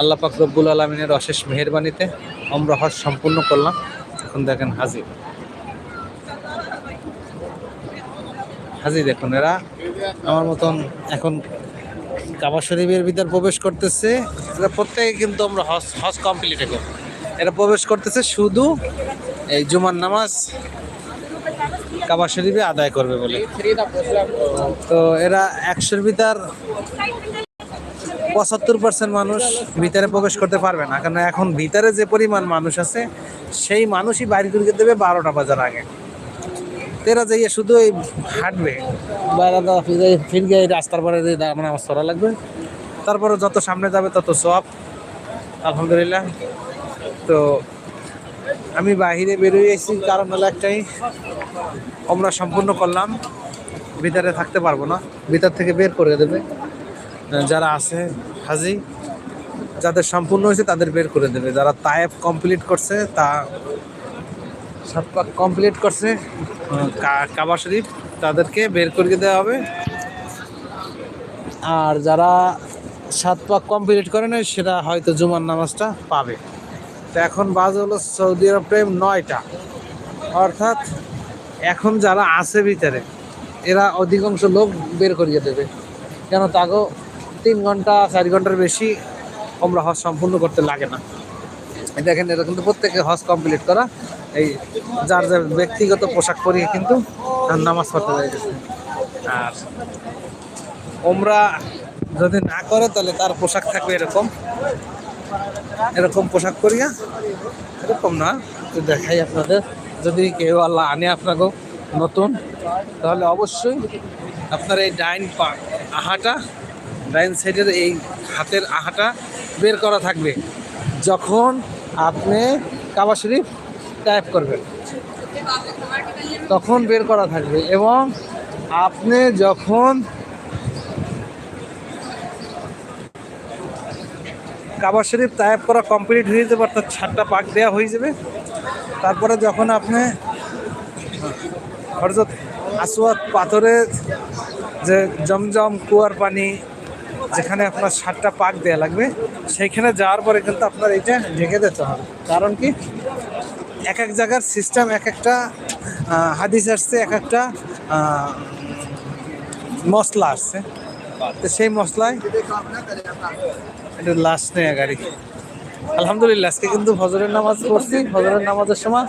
আল্লাহ পাক রব্বুল আলমিনের অশেষ মেহেরবানিতে আমরা হজ সম্পূর্ণ করলাম। এখন দেখেন হাজি। হাজি দেখুন, এরা আমার মতন এখন কাবা শরীফের ভিতর প্রবেশ করতেছে। এরা প্রত্যেকে কিন্তু আমরা হজ হজ কমপ্লিট এখন এরা প্রবেশ করতেছে শুধু এই জুমার নামাজ কাবা শরীফে আদায় করবে বলে। তো এরা একশোর ভিতর পঁচাত্তর পার্সেন্ট মানুষ ভিতরে প্রবেশ করতে পারবে না। কারণ এখন ভিতরে যে পরিমাণ মানুষ আছে, সেই মানুষই বাইরে ঢুকে দেবে বারোটা বাজার আগে। তেরা যাইয়ে শুধু এই হাঁটবে। বাইরে ফির গিয়ে রাস্তার পরে মানে আমার সরা লাগবে। তারপরে যত সামনে যাবে তত সব। আলহামদুলিল্লাহ। তো আমি বাহিরে এসেছি কারণ হলো একটাই, আমরা সম্পূর্ণ করলাম, ভিতরে থাকতে পারব না। ভিতর থেকে বের করে দেবে। যারা আছে হাজি, যাদের সম্পূর্ণ হয়েছে তাদের বের করে দেবে। যারা তায়েব কমপ্লিট করছে, তা সাত পাক কমপ্লিট করছে কাবা শরীফ, তাদেরকে বের করে দেওয়া হবে। আর যারা সাত পাক কমপ্লিট করে না সেটা হয়তো জুমার নামাজটা পাবে। তো এখন বাজ হলো সৌদি আরব টাইম নয়টা। অর্থাৎ এখন যারা আছে ভিতরে, এরা অধিকাংশ লোক বের করিয়ে দেবে। কেন তাগো তিন ঘণ্টা, চার ঘণ্টার বেশি আমরা হজ সম্পূর্ণ করতে লাগে না। দেখেন, এটা কিন্তু প্রত্যেকে হজ কমপ্লিট করা। এই যার যার ব্যক্তিগত পোশাক পরিয়ে কিন্তু নামাজ পড়তে যাইতেছে। আর ওমরা যদি না করে, তাহলে তার পোশাক থাকবে এরকম। এরকম পোশাক পরিয়া, এরকম না দেখাই আপনাদের। যদি কেউ আল্লাহ আনে আপনাকেও নতুন, তাহলে অবশ্যই আপনার এই ডাইন পা আহাটা ডাইন সাইডের এই হাতের আহাটা বের করা থাকবে যখন আপনি কাবা শরীফ টাইপ করবেন। তখন বের করা থাকবে এবং আপনি যখন কাবা শরীফ টাইপ করা কমপ্লিট হয়ে যাবে, অর্থাৎ ছাদটা পাক দেওয়া হয়ে যাবে, তারপরে যখন আপনি হরজত আসওয়াদ পাথরের যে জমজম কুয়ার পানি যেখানে আপনার সাতটা পাক দেওয়া লাগবে, সেইখানে যাওয়ার পরে কিন্তু আপনার এটা ঢেকে দিতে হবে। কারণ কি? এক এক জায়গার সিস্টেম এক একটা হাদিস আসছে, এক একটা মশলা আসছে। তো সেই মশলায় এটা লাস্ট নেই গাড়ি। আলহামদুলিল্লাহ, আজকে কিন্তু ফজরের নামাজ পড়ছি। ফজরের নামাজের সময়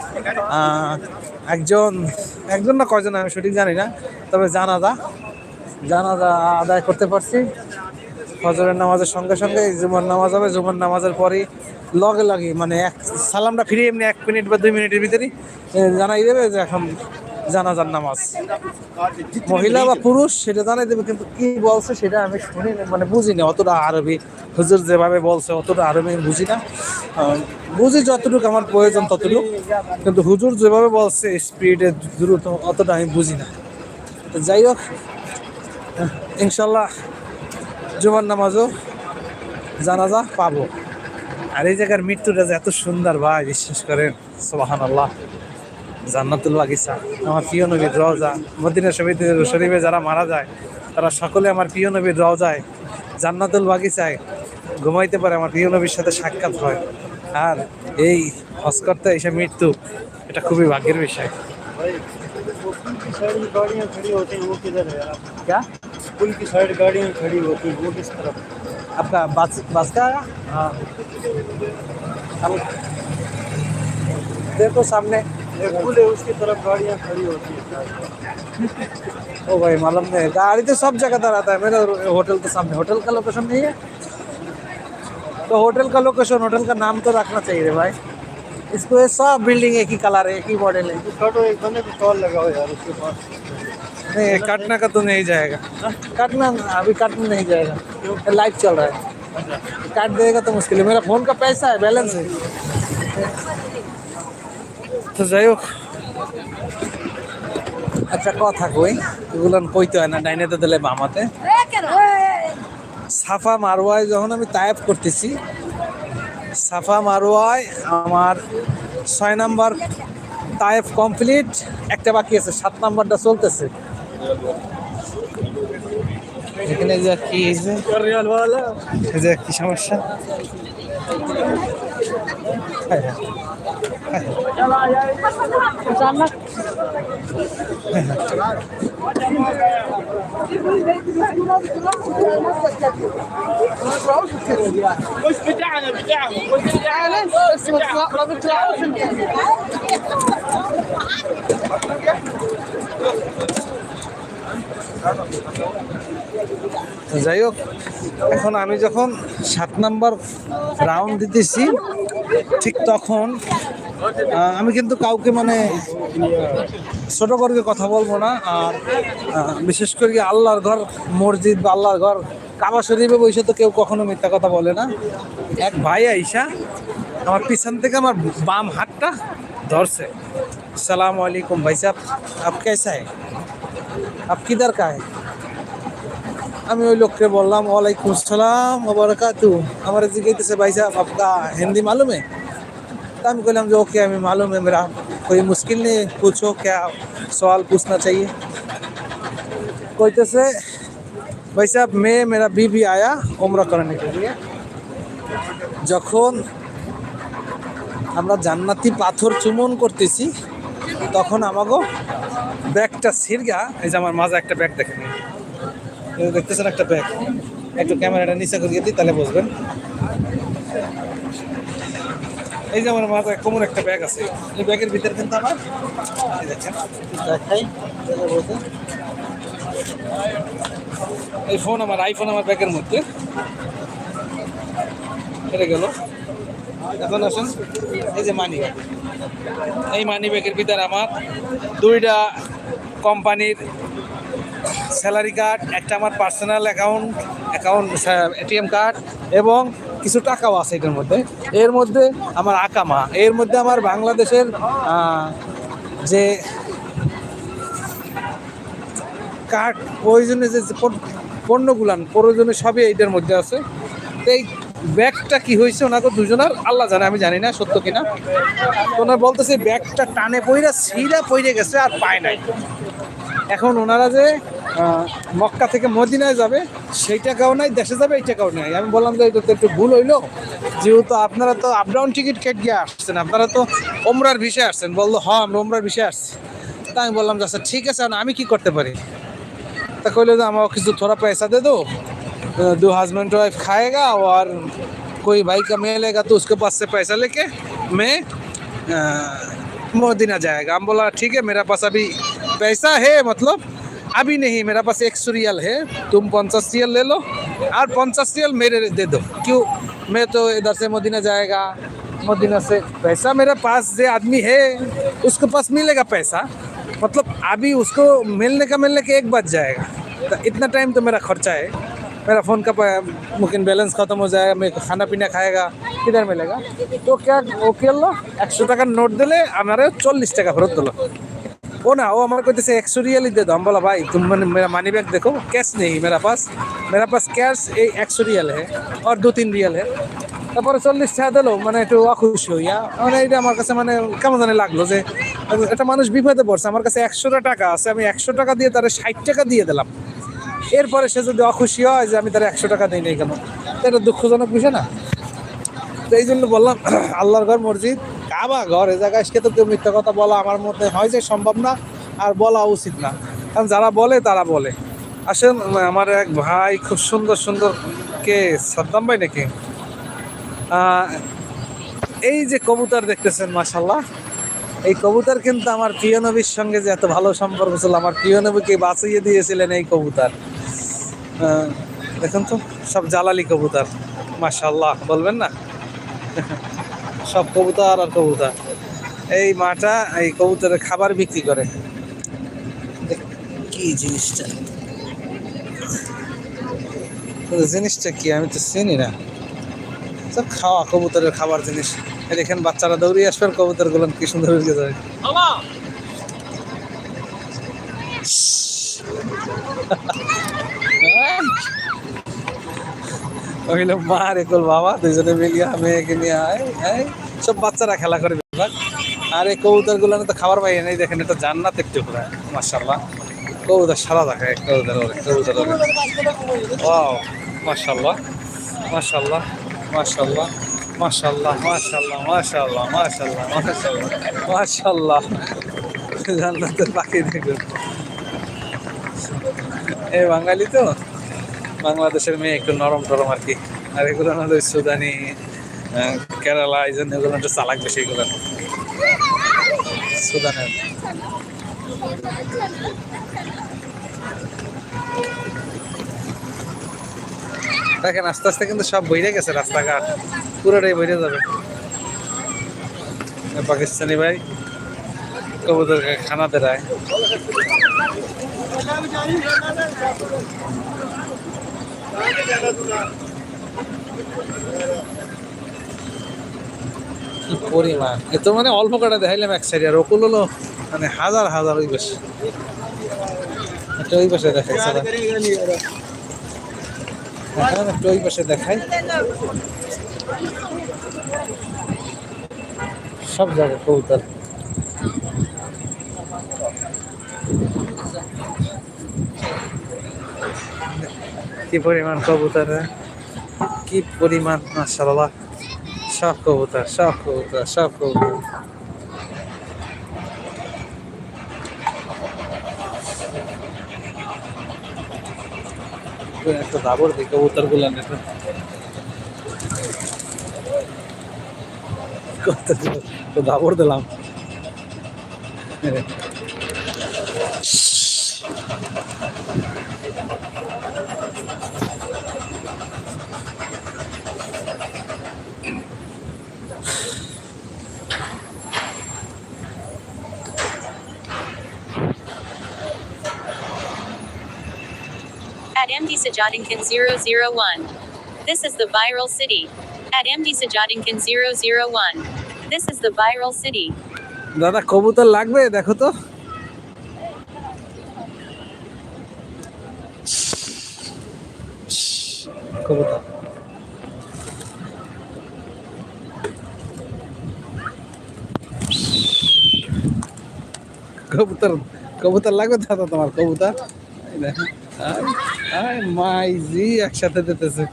একজন একজন না কয়জন আমি সঠিক জানি না, তবে জানাজা জানাজা আদায় করতে পারছি। ফজরের নামাজের সঙ্গে সঙ্গে জুমার নামাজ হবে, জুমার নামাজের পরেই লগে লগে মানে এক সালামটা ফিরে এমনি এক মিনিট বা দুই মিনিটের ভিতরেই জানাই দেবে যে এখন জানাজার নামাজ। মহিলা বা পুরুষ সেটা জানাই দেবে, কিন্তু কি বলছে সেটা আমি শুনি মানে বুঝি না, অতটা আরবি। হুজুর যেভাবে বলছে, অতটা আরবি আমি বুঝি না। বুঝি যতটুকু আমার প্রয়োজন ততটুকু, কিন্তু হুজুর যেভাবে বলছে স্পিডে দ্রুত, অতটা আমি বুঝি না। যাই হোক, ইনশাল্লাহ জুমার নামাজও জানাজা পাবো। আর এই জায়গার মৃত্যুটা যে এত সুন্দর ভাই বিশ্বাস করেন? সোবাহান আল্লাহ জান্নাতুল বাগিচা। আমার প্রিয় নবীর রওজা। মদিনা শরীফ শরীফে যারা মারা যায় তারা সকলে আমার প্রিয় নবীর রওজায় জান্নাতুল বাগিচায় ঘুমাইতে পারে। আমার প্রিয় নবীর সাথে সাক্ষাৎ হয়। আর এই হজ করতে এসে মৃত্যু এটা খুবই ভাগ্যের বিষয়। की साइड में गाड़ियाँ खड़ी होती वो किधर पुल की साइड गाड़ियाँ खड़ी होती वो किस तरफ़? आपका बस बस का? आया? हाँ। हम- देखो सामने। पुल है उसकी तरफ़ गाड़ियाँ खड़ी होती हैं। ओ भाई मालूम नहीं गाड़ी तो सब जगह पर आता है। मेरे होटल के सामने। होटल का लोकेशन नहीं है? तो होटल का लोकेशन होटल का नाम तो रखना चाहिए भाई। इसको ये सब बिल्डिंग एक ही कलर है एक ही मॉडल है। तो एक बंदे को कॉल लगाओ यार उसके पास। नहीं ये काटना का तो नहीं जाएगा काटना अभी काटना नहीं जाएगा लाइव चल रहा है काट देगा तो मुश्किल है मेरा फोन का पैसा है बैलेंस है তো যাই হোক আচ্ছা কথা কই এগুলো কইতে হয় না ডাইনেতে দিলে বামাতে সাফা মারোয়ায় যখন আমি তায়েব করতেছি সাফা মারোয়ায় আমার ছয় নাম্বার তায়েব কমপ্লিট একটা বাকি আছে সাত নাম্বারটা চলতেছে এখানে যা কি যে কি সমস্যা? مش بتاعنا بتاعنا مش بتاعنا بس ما بتطلعوش যাই হোক, এখন আমি যখন সাত নাম্বার রাউন্ড দিতেছি, ঠিক তখন আমি কিন্তু কাউকে মানে ছোট করে কথা বলব না, আর বিশেষ করে আল্লাহর ঘর, মসজিদ বা আল্লাহর ঘর, কাবা শরীফে বসে তো কেউ কখনো মিথ্যা কথা বলে না। এক ভাই আইসা আমার পিছন থেকে আমার বাম হাতটা ধরছে। সালাম আলাইকুম ভাই সাহেব আপ কেসা হ্যাঁ आप किधर का है আমি ওই লোককে বললাম ওয়ালাইকুম আসসালাম ওবরাকাতু আমার জিজ্ঞেস ভাই সাহেব आपका हिंदी मालूम है तो আমি বললাম যে ओके हमें मालूम है मेरा कोई मुश्किल नहीं है, पूछो क्या सवाल पूछना चाहिए कहते भाई साहब मैं मेरा बीबी आया उम्र करने के लिए যখন আমরা জান্নাতি পাথর চুমন করতেছি তখন আমাগো ব্যাগটা সিরগা, এই যে আমার মাঝে একটা ব্যাগ দেখেন। দেখতেছেন একটা ব্যাগ একটু ক্যামেরাটা নিচে করিয়ে দিই, তাহলে বুঝবেন। এই যে আমার মাথায় কোমর একটা ব্যাগ আছে। এই ব্যাগের ভিতরে কিন্তু আমার দেখেন এই ফোন আমার আইফোন আমার ব্যাগের মধ্যে। কেটে গেল। এখন আসুন, এই যে মানি ব্যাগ এই মানি ব্যাগের ভিতরে আমার দুইটা কোম্পানির স্যালারি কার্ড, একটা আমার personal account account ATM card এবং কিছু টাকাও আছে এটার মধ্যে। এর মধ্যে আমার আকামা, এর মধ্যে আমার বাংলাদেশের যে কার্ড প্রয়োজনে যে পণ্য- পণ্যগুলান প্রয়োজনে সবই এইটার মধ্যে আছে। তো এই ব্যাগটা কি হয়েছে ওনাকে দুজনের, আল্লাহ জানে, আমি জানি না, সত্য কিনা। ওনার বলতেছে, ব্যাগটা টানে পইরা সিরা পইরে গেছে আর পায় নাই। এখন ওনারা যে আহ, মক্কা থেকে মদিনায় যাবে সেই টাকাও নাই দেশে যাবে এই টাকাও নাই আমি বললাম যে এটা তো একটু ভুল হইলো যেহেতু আপনারা তো আপ ডাউন টিকিট কেটে গিয়ে আসছেন আপনারা তো ওমরার বিষয়ে আসছেন বললো হ্যাঁ আমরা ওমরার বিষয়ে আসছি তা আমি বললাম যে আচ্ছা ঠিক আছে এখন আমি কি করতে পারি তা কইলো যে আমার কিছু थोड़ा पैसा दे दो दो हस्बैंड वाइफ खाएगा और कोई भाई का मिलेगा तो उसके पास से पैसा लेके मैं अ, मोदिना जाएगा हम बोला ठीक है मेरा पास अभी पैसा है मतलब अभी नहीं मेरा पास एक सौ रियल है तुम पंचास रियल ले लो और पंचास रियल मेरे दे दो क्यों मैं तो इधर से मोदिना जाएगा मोदिना से पैसा मेरे पास जो आदमी है उसके पास मिलेगा पैसा मतलब अभी उसको मिलने का मिलने के एक बज जाएगा तो इतना टाइम तो मेरा खर्चा है मेरा फ़ोन का प- मुमकिन बैलेंस ख़त्म हो जाएगा मैं खाना पीना खाएगा किधर मिलेगा तो क्या ও কি হলো একশো টাকার নোট দিলে আমার চল্লিশ টাকা ফেরত দিলো ও না ও আমার কইতেছে একশো রিয়ালই দে দো हम बोला भाई तुम मैंने मेरा मनी बैग देखो कैश नहीं मेरा पास मेरा पास कैश এই একশো রিয়াল है और दो तीन रियल है তারপরে চল্লিশ টাকা দিলো মানে একটু অখুশি হইয়া মানে এটা আমার কাছে মানে কেমন জানি লাগলো যে একটা মানুষ বিপদে পড়ছে আমার কাছে একশোটা টাকা আছে আমি একশো টাকা দিয়ে তার ষাট টাকা দিয়ে দিলাম এরপরে সে যদি অখুশি হয় যে আমি তার একশো টাকা দিই নাই কেন তো এটা দুঃখজনক বিষয় না তো এই জন্য বললাম, আল্লাহর ঘর, মসজিদ, কাবা, ঘর এ জায়গায় এসে তো কেউ মিথ্যা কথা বলা আমার মধ্যে হয় যে সম্ভব না, আর বলা উচিত না। কারণ যারা বলে, তারা বলে। আসেন, আমার এক ভাই খুব সুন্দর সুন্দর কে, সাদ্দাম ভাই নাকি? এই যে কবুতর দেখতেছেন মাসাল্লাহ এই কবুতর কিন্তু আমার প্রিয় নবীর সঙ্গে যে এত ভালো সম্পর্ক ছিল, আমার প্রিয় নবীকে বাঁচিয়ে দিয়েছিলেন এই কবুতর। দেখুন তো, সব জ্বালালি কবুতর মাশাল্লাহ বলবেন না? সব কবুতর আর কবুতর। এই মাটা এই কবুতরের খাবার বিক্রি করে। কি জিনিসটা। জিনিসটা কি আমি তো চিনি না। সব খাওয়া কবুতরের খাবার জিনিস। দেখেন বাচ্চারা দৌড়িয়ে আসবে কবুতরগুলো কি সুন্দর যাবে হইল মা আর একল বাবা, দুইজনে মিলিয়া মেয়েকে নিয়ে আয় সব বাচ্চারা খেলা করে বেশিরভাগ আর এই কবুতরগুলো তো খাবার পাই নাই, দেখেন এটা জান্নাত একটু পুরা মার্শাল্লাহ কবুতর সারা দেখে, কবুতর কবুতর ও মার্শাল্লাহ মার্শাল্লাহ মার্শাল্লাহ মাশাল্লাহ মাশাল্লাহ মাশাল্লাহ মাশাল্লাহ মাশাল্লাহ মাশাল্লাহ জান্নাতের পাখি দেখুন। এ বাঙালি তো? বাংলাদেশের মেয়ে একটু নরম টরম আর কি। আর এগুলো হলো সুদানি কেরালা, এই জন্য এগুলো একটু চালাক বেশি এগুলো। সুদানের। দেখেন, আস্তে আস্তে কিন্তু সব বইরে গেছে রাস্তাঘাট। পুরোটাই বইরে যাবে। পাকিস্তানি ভাই, কবুতরকে খানা দেয়। পরিমাণ? এ মানে অল্প কটা দেখাইলাম এক আর ওকুল হলো মানে হাজার হাজার ওই বেশ একটা ওই পাশে। দেখান একটু ওই পাশে দেখাই। সব জায়গায় কবুতর। কি পরিমাণ কবুতর হ্যাঁ? কি পরিমাণ, মাশাআল্লাহ। সব কবুতর সব কবুতর সব কবুতর। একটা দাবর দিই কবুতরগুলো তো দাবর দিলাম। Sajadinkan 001. This is the viral city. At MD Sajadinkan 001. This is the viral city. দাদা কবুতর লাগবে দেখো তো কবুতর কবুতর কবুতর লাগবে দাদা তোমার কবুতর এই দেখো। আয়, আয় মাইজি একসাথে দিতেছে।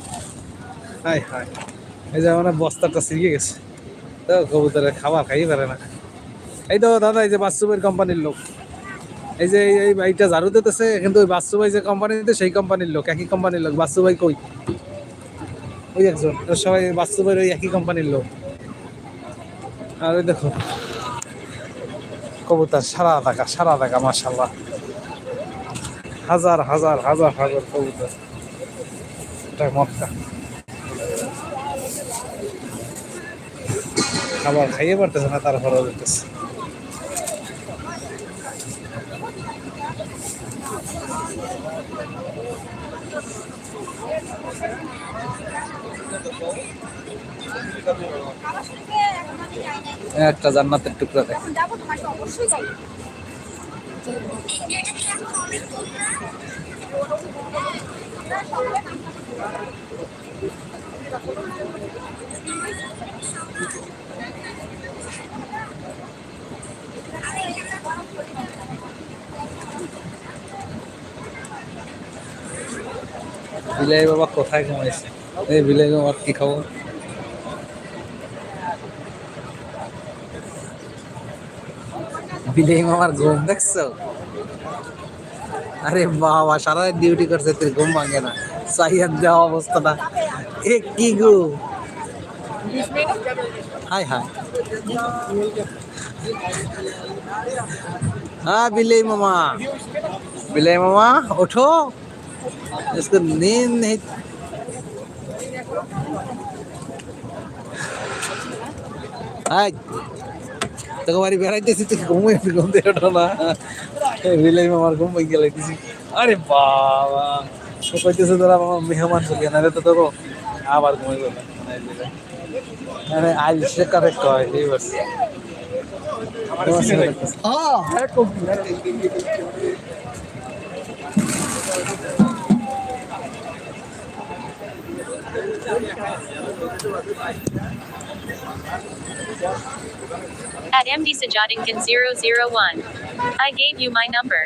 হাই হাই এই যে আমার বস্তাটা ছিঁড়ে গেছে। তো কবুতরের খাবার খাই পারে না। এই তো দাদা এই যে বাস্তবের কোম্পানির লোক। এই যে এই- এই এইটা ঝাড়ু দিতেছে কিন্তু ওই বাস্তু ভাই যে কোম্পানিতে সেই কোম্পানির লোক একই কোম্পানির লোক। বাস্তু ভাই কই? ওই একজন। সবাই ভাইয়ের ওই একই কোম্পানির লোক। আর ওই দেখো। কবুতর সারা টাকা সারা টাকা মাশাল্লাহ হাজার হাজার হাজার হাজার কবুতর। এটা মক্কা। খাবার খাইয়ে পারতেছে না তারপরে দিতেছে একটা জান্নাতের টুকরা দেখ। অবশ্যই যাই বিলাই বাবা কোথায় ঘুমাইছে? এই বিলাই বাবার কি খবর? বিলাই মামার ঘুম দেখছো আরে বাবা সারা ডিউটি করছে তুই ঘুম ভাঙে না সাইয়াদ দেওয়া অবস্থাটা এ কি গো হাই হাই हाँ बिल्ली मामा बिल्ली मामा उठो इसको नींद नहीं हाय তোকে বাড়ি বেড়াইতেছি তুই ঘুমে ঘুম দিয়ে ওঠো না। রিলাই আমার ঘুম ভাই গেলাইতেছি। আরে বাবা তো কইতেছে তোরা আমার মেহমান চলে না রে তো তোর আবার ঘুমে গেল মানে, মানে সে এই At MD Sajadinkan 001. I gave you my number.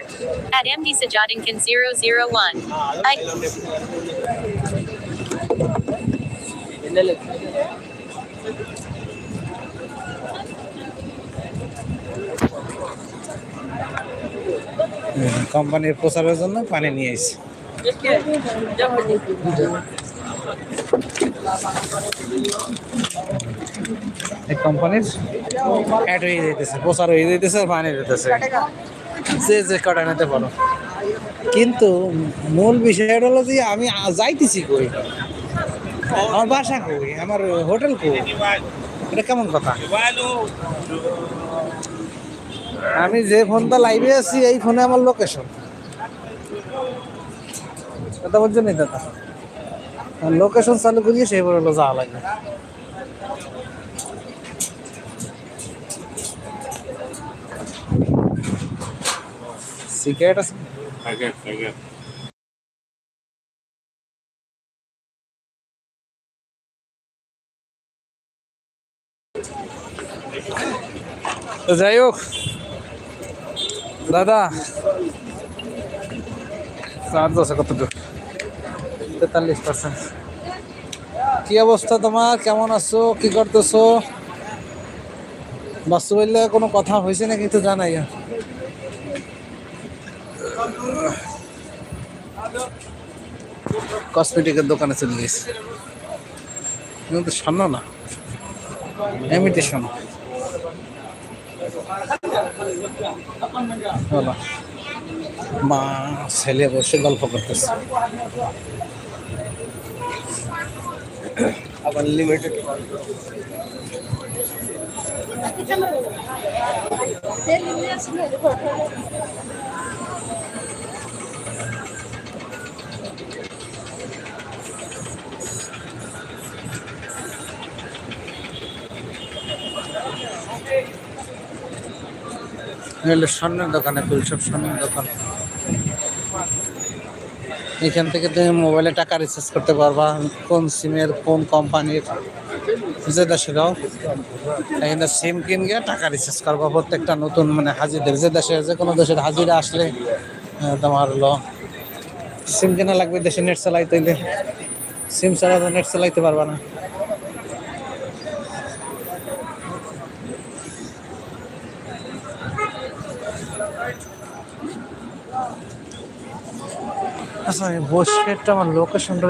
At MD Sajadinkan 001. I. কোম্পানির প্রচারের জন্য পানি নিয়ে এসেছি এই কোম্পানির অ্যাড হয়ে যেতেছে প্রচার হয়ে যেতেছে আর পানি দিতেছে। যে যে কটা পারো। কিন্তু মূল বিষয়টা হলো যে আমি যাইতেছি কই? আমার বাসা কই? আমার হোটেল কই? এটা কেমন কথা? আমি যে ফোনটা লাইভে আছি, এই ফোনে আমার লোকেশন কথা বলছো নি দাদা? লোকেশন চালু করিয়ে সেই হলো যাওয়া লাগবে। সিগারেট আছে? যাই হোক দাদা চার্জ আছে কতটুকু? তেতাল্লিশ পার্সেন্ট কি অবস্থা তোমার? কেমন আছো? কি করতেছো? বাস্তু বললে কোনো কথা হয়েছে না কিন্তু জানাই। কসমেটিকের দোকানে চলে গেছে। কিন্তু স্বর্ণ না। বলো মা, ছেলে বসে গল্প করতেছে। আবার লিমিটেড হলো স্বর্ণের দোকানে সব স্বর্ণের দোকান। এখান থেকে তুমি মোবাইলে টাকা রিচার্জ করতে পারবা। কোন সিমের কোন কোম্পানির যে দেশে দাও এখানে সিম কিনগে টাকা রিচার্জ করবা। প্রত্যেকটা নতুন মানে হাজিদের যে দেশে যে কোনো দেশের হাজিরা আসলে তোমার হলো সিম কেনা লাগবে, দেশে নেট চালাইতে সিম ছাড়া তো নেট চালাইতে পারবা না। আচ্ছা বসে একটা আমার লোকেশনটা